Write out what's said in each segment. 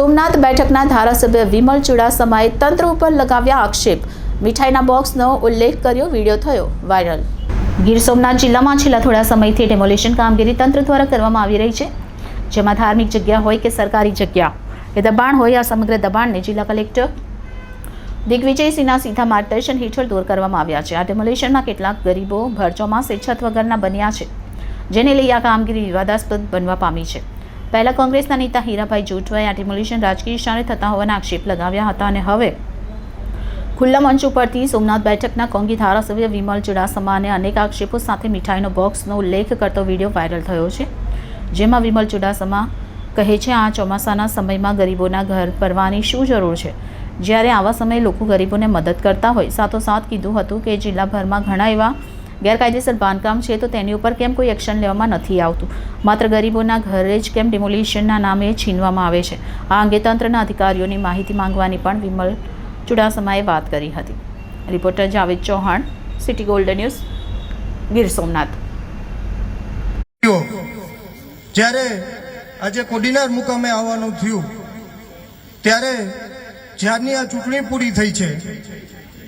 સોમનાથ બેઠકના ધારાસભ્ય વિમલ ચુડાસમાએ તંત્ર ઉપર લગાવ્યા આક્ષેપ. મીઠાઈના બોક્સનો ઉલ્લેખ કર્યો, વીડિયો થયો વાયરલ. ગીર સોમનાથ જિલ્લામાં છેલ્લા થોડા સમયથી ડેમોલેશન કામગીરી તંત્ર દ્વારા કરવામાં આવી રહી છે. જેમાં ધાર્મિક જગ્યા હોય કે સરકારી જગ્યા. કે દબાણ હોય આ સમગ્ર દબાણને જિલ્લા કલેક્ટર દિગ્વિજયસિંહના સીધા માર્ગદર્શન હેઠળ દૂર કરવામાં આવ્યા છે. આ ડેમોલેશનમાં કેટલાક ગરીબો ભર ચોમાસે છત વગરના બન્યા છે, જેને લઈ આ કામગીરી વિવાદાસ્પદ બનવા પામી છે. પહેલા કોંગ્રેસના નેતા હીરાભાઈ જોટવાએ આ ડિમોલિશન રાજકીય ઇશારે થતા હોવાના આક્ષેપ લગાવ્યા હતા અને હવે ખુલ્લા મંચ ઉપરથી સોમનાથ બેઠકના કોંગી ધારાસભ્ય વિમલ ચુડાસમાને અનેક આક્ષેપો સાથે મીઠાઈનો બોક્સનો ઉલ્લેખ કરતો વીડિયો વાયરલ થયો છે, જેમાં વિમલ ચુડાસમા કહે છે, આ ચોમાસાના સમયમાં ગરીબોના ઘર ભરવાની શું જરૂર છે? જ્યારે આવા સમયે લોકો ગરીબોને મદદ કરતા હોય. સાથોસાથ કીધું હતું કે, જિલ્લાભરમાં ઘણા એવા ગેરકાયદેસર બાંધકામ છે તો તેની ઉપર કેમ કોઈ એક્શન લેવામાં નથી આવતું? માત્ર ગરીબોના ઘરે જ કેમ ડિમોલિશનના નામે છીનવામાં આવે છે? આ અંગે તંત્રના અધિકારીઓની માહિતી માંગવાની પણ વિમલ ચુડાસમાએ વાત કરી હતી. Reporter Javed Chauhan, city golden news, Gir Somnath. જ્યારે આજે કોડીનાર મુકામે આવવાનું થયું, ત્યારે જ્યારની આ ચૂંટણી પૂરી થઈ છે,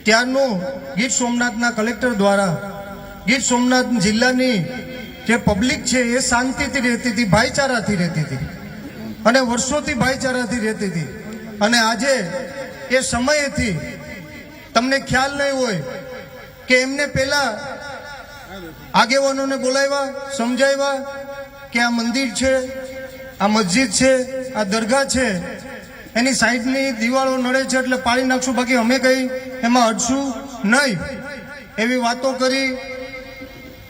ત્યારનું ગીર સોમનાથના કલેક્ટર દ્વારા ગીર સોમનાથ જિલ્લાની જે પબ્લિક છે એ શાંતિથી રહેતી હતી, ભાઈચારાથી રહેતી હતી અને વર્ષોથી ભાઈચારાથી રહેતી હતી. અને આજે એ સમયેથી તમને ખ્યાલ નહીં હોય કે એમને પહેલા આગેવાનોને બોલાવ્યા, સમજાવ્યા કે આ મંદિર છે, આ મસ્જિદ છે, આ દરગાહ છે. એની સાઈડની દિવાળો નડે છે એટલે પાણી નાખશું, બાકી અમે કઈ એમાં અડશું નહીં. એવી વાતો કરી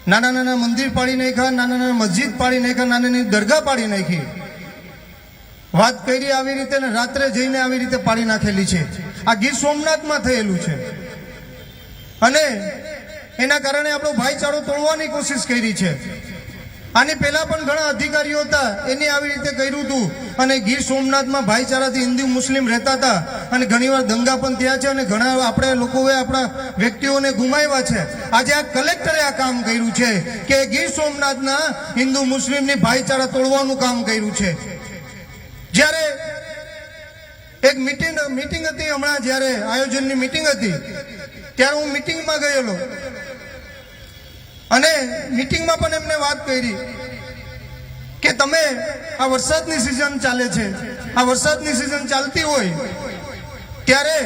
નાના નાના મંદિર પાડી નાખ્યા નાના નાના મસ્જિદ પાડી નાખ્યા નાની નાની દરગાહ પાડી નાખી. વાત કરી આવી રીતે ને રાત્રે જઈને આવી રીતે પાડી નાખેલી છે. આ ગીર સોમનાથમાં થયેલું છે. અને એના કારણે આપણો ભાઈચારો તોડવાની કોશિશ કરી છે. આની પહેલા પણ ઘણા અધિકારીઓ હતા, એને આવી રીતે કર્યું હતું. અને ગીર સોમનાથમાં ભાઈચારાથી હિન્દુ મુસ્લિમ રહેતા હતા. અને ઘણીવાર દંગા પણ થયા છે અને ઘણા આપણે લોકોએ આપણા વ્યક્તિઓને ગુમાવ્યા છે. આજે આ કલેક્ટરે આ કામ કર્યું છે કે ગીર સોમનાથના હિન્દુ મુસ્લિમની ભાઈચારા તોડવાનું કામ કર્યું છે. જ્યારે એક મિટિંગ, મીટિંગ હતી હમણાં, જ્યારે આયોજનની મિટિંગ હતી. ત્યારે હું મિટિંગમાં ગયેલો. અને મીટિંગમાં પણ એમને વાત કરી કે તમે આ વરસાદની સિઝન ચાલે છે. આ વરસાદની સિઝન ચાલતી હોય, ત્યારે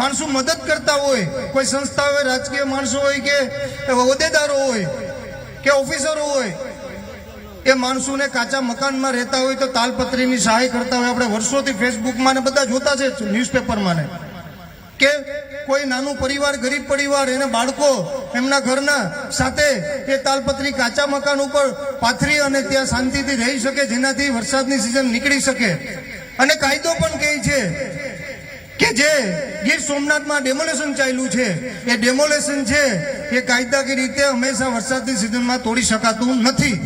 માણસો મદદ કરતા હોય, કોઈ સંસ્થા હોય, રાજકીય માણસો હોય કે હોદ્દેદારો હોય, કે ઓફિસરો હોય, એ માણસોને કાચા મકાનમાં રહેતા હોય તો તાલપત્રીની સહાય કરતા હોય. આપણે વર્ષોથી ફેસબુકમાં ને બધા જોતા છે, ન્યૂઝપેપરમાં ને, કે કોઈ નાનું પરિવાર, ગરીબ પરિવાર, એને બાળકો એમના ઘરના સાથે એ તાલપત્રી કાચા મકાન ઉપર પાથરી અને ત્યાં શાંતિથી રહી શકે, જેનાથી વરસાદની સિઝન નીકળી શકે. અને કાયદો પણ કહે છે કે જે ગીર સોમનાથમાં ડેમોલેશન ચાલ્યું છે, એ ડેમોલેશન છે, એ કાયદાકીય રીતે હંમેશા વરસાદની સિઝનમાં તોડી શકાતું નથી.